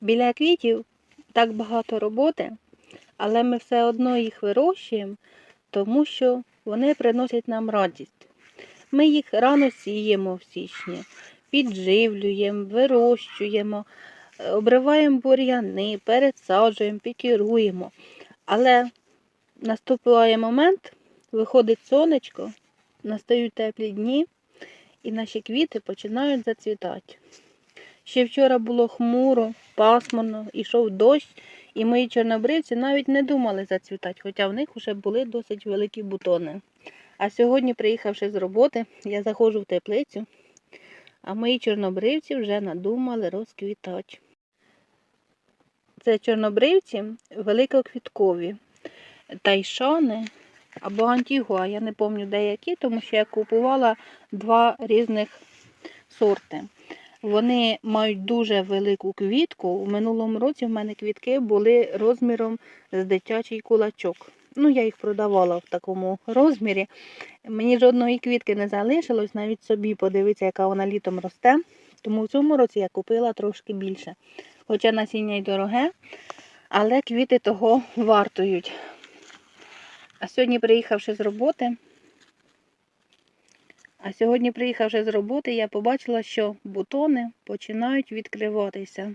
Біля квітів так багато роботи, але ми все одно їх вирощуємо, тому що вони приносять нам радість. Ми їх рано сіємо в січні, підживлюємо, вирощуємо, обриваємо бур'яни, пересаджуємо, пікіруємо. Але наступає момент, виходить сонечко, настають теплі дні, і наші квіти починають зацвітати. Ще вчора було хмуро, пасмурно, ішов дощ, і мої чорнобривці навіть не думали зацвітати, хоча в них вже були досить великі бутони. А сьогодні, приїхавши з роботи, я заходжу в теплицю, а мої чорнобривці вже надумали розквітати. Це чорнобривці великоквіткові, тайшани або антігуа, я не пам'ятаю деякі, тому що я купувала два різних сорти. Вони мають дуже велику квітку. У минулому році в мене квітки були розміром з дитячий кулачок. Ну, я їх продавала в такому розмірі. Мені жодної квітки не залишилось, навіть собі подивитися, яка вона літом росте. Тому в цьому році я купила трошки більше. Хоча насіння й дороге, але квіти того вартують. А сьогодні, приїхавши з роботи, а сьогодні, приїхавши з роботи, я побачила, що бутони починають відкриватися.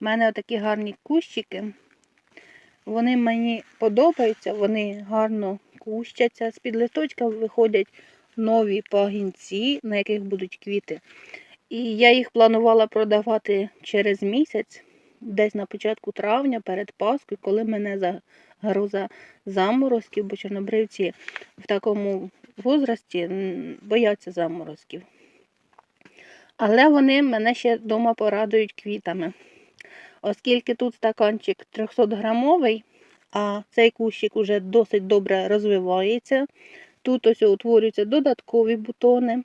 У мене отакі гарні кущики. Вони мені подобаються, вони гарно кущаться. З-під листочка виходять нові пагінці, на яких будуть квіти. І я їх планувала продавати через місяць, десь на початку травня, перед Паскою, коли мене загроза заморозків, бо чорнобривці в такому возрасті бояться заморозків. Але вони мене ще вдома порадують квітами. Оскільки тут стаканчик 300 грамовий, а цей кущик уже досить добре розвивається. Тут ось утворюються додаткові бутони,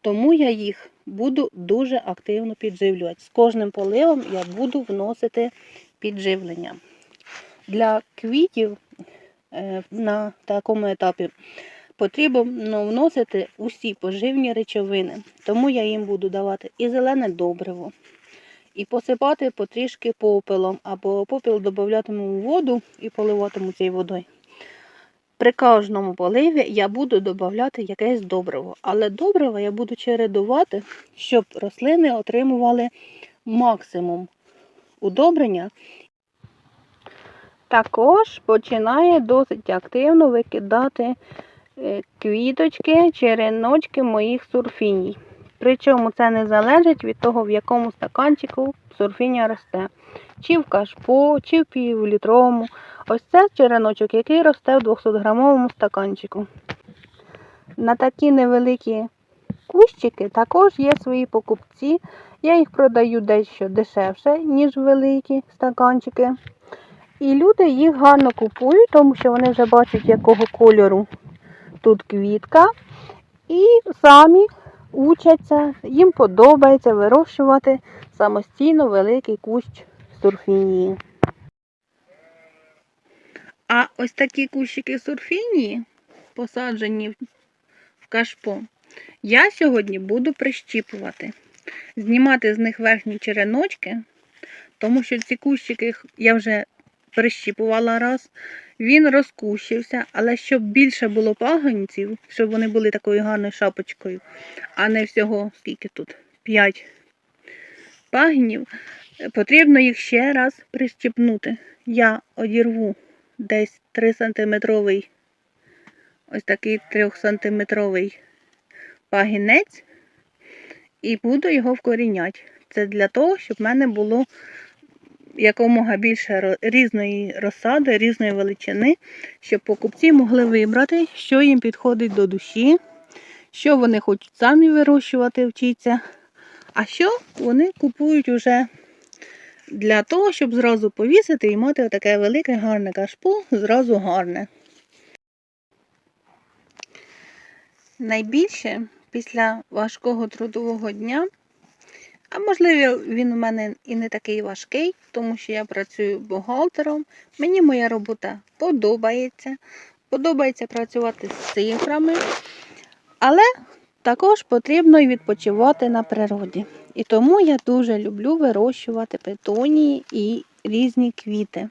тому я їх буду дуже активно підживлювати. З кожним поливом я буду вносити підживлення. Для квітів е, на такому етапі потрібно вносити усі поживні речовини. Тому я їм буду давати і зелене добриво, і посипати потрішки попелом, або попіл додатиму у воду і поливатиму цією водою. При кожному поливі я буду додати якесь добриво, але добриво я буду чередувати, щоб рослини отримували максимум удобрення. Також починає досить активно викидати квіточки, череночки моїх сурфіній. Причому це не залежить від того, в якому стаканчику сурфінія росте. Чи в кашпо, чи в півлітровому. Ось це череночок, який росте в 200-грамовому стаканчику. На такі невеликі кущики також є свої покупці. Я їх продаю дещо дешевше, ніж великі стаканчики. І люди їх гарно купують, тому що вони вже бачать, якого кольору тут квітка. І самі учаться, їм подобається вирощувати самостійно великий кущ сурфінії. А ось такі кущики сурфінії, посаджені в кашпо, я сьогодні буду прищіпувати, знімати з них верхні череночки, тому що ці кущики я вже прищіпувала раз, він розкущився, але щоб більше було пагонців, щоб вони були такою гарною шапочкою, а не всього, скільки тут, 5 пагнів, потрібно їх ще раз прищіпнути. Я одірву десь 3 сантиметровий, ось такий 3 сантиметровий пагінець і буду його вкоріняти. Це для того, щоб в мене було якомога більше різної розсади, різної величини, щоб покупці могли вибрати, що їм підходить до душі, що вони хочуть самі вирощувати, вчитися, а що вони купують уже для того, щоб зразу повісити і мати таке велике гарне кашпо, зразу гарне. Найбільше після важкого трудового дня а можливо, він у мене і не такий важкий, тому що я працюю бухгалтером. Мені моя робота подобається. Подобається працювати з цифрами. Але Також потрібно й відпочивати на природі. І тому я дуже люблю вирощувати петунії і різні квіти.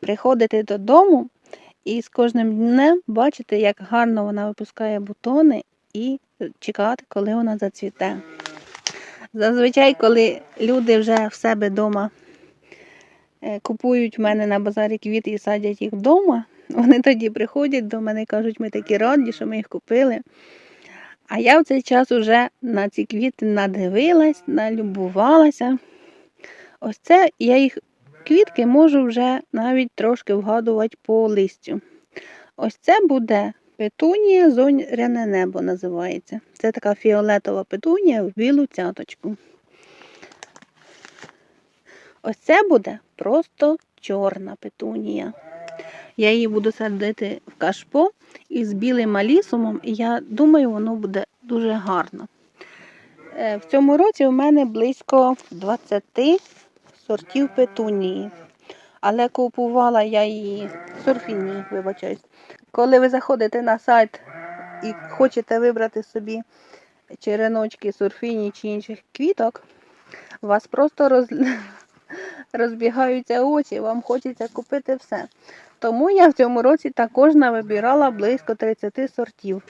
Приходити додому і з кожним днем бачити, як гарно вона випускає бутони, і чекати, коли вона зацвіте. Зазвичай, коли люди вже в себе вдома купують в мене на базарі квіти і садять їх вдома, вони тоді приходять до мене і кажуть, ми такі раді, що ми їх купили. А я в цей час уже на ці квіти надивилась, налюбувалася. Ось це я їх квітки можу вже навіть трошки вгадувати по листю. Ось це буде петунія зоряне небо називається. Це така фіолетова петунія в білу цяточку. Ось це буде просто чорна петунія. Я її буду садити в кашпо із білим алісумом, і я думаю, воно буде дуже гарно. Е, В цьому році у мене близько 20 сортів петунії. Але купувала я її сурфінії, вибачаюсь. Коли ви заходите на сайт і хочете вибрати собі череночки сурфіні чи інших квіток, у вас просто роз... розбігаються очі, вам хочеться купити все. Тому я в цьому році також навибирала близько 30 сортів.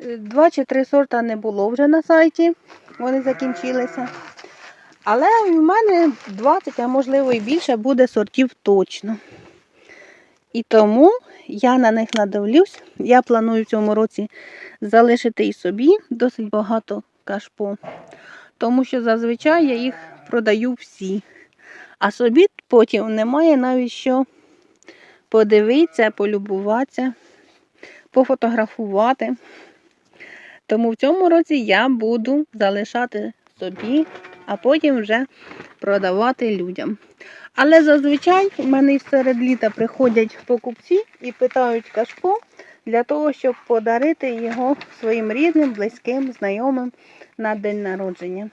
Е, Два чи три сорта не було вже на сайті, вони закінчилися. Але в мене 20, а можливо і більше буде сортів точно. І тому я на них надивлюсь. Я планую в цьому році залишити і собі досить багато кашпо. Тому що зазвичай я їх продаю всі. А собі потім немає навіть що подивитися, полюбуватися, пофотографувати. Тому в цьому році я буду залишати собі, а потім вже продавати людям. Але зазвичай в мене серед літа приходять покупці і питають кашпо для того, щоб подарити його своїм рідним, близьким, знайомим на день народження.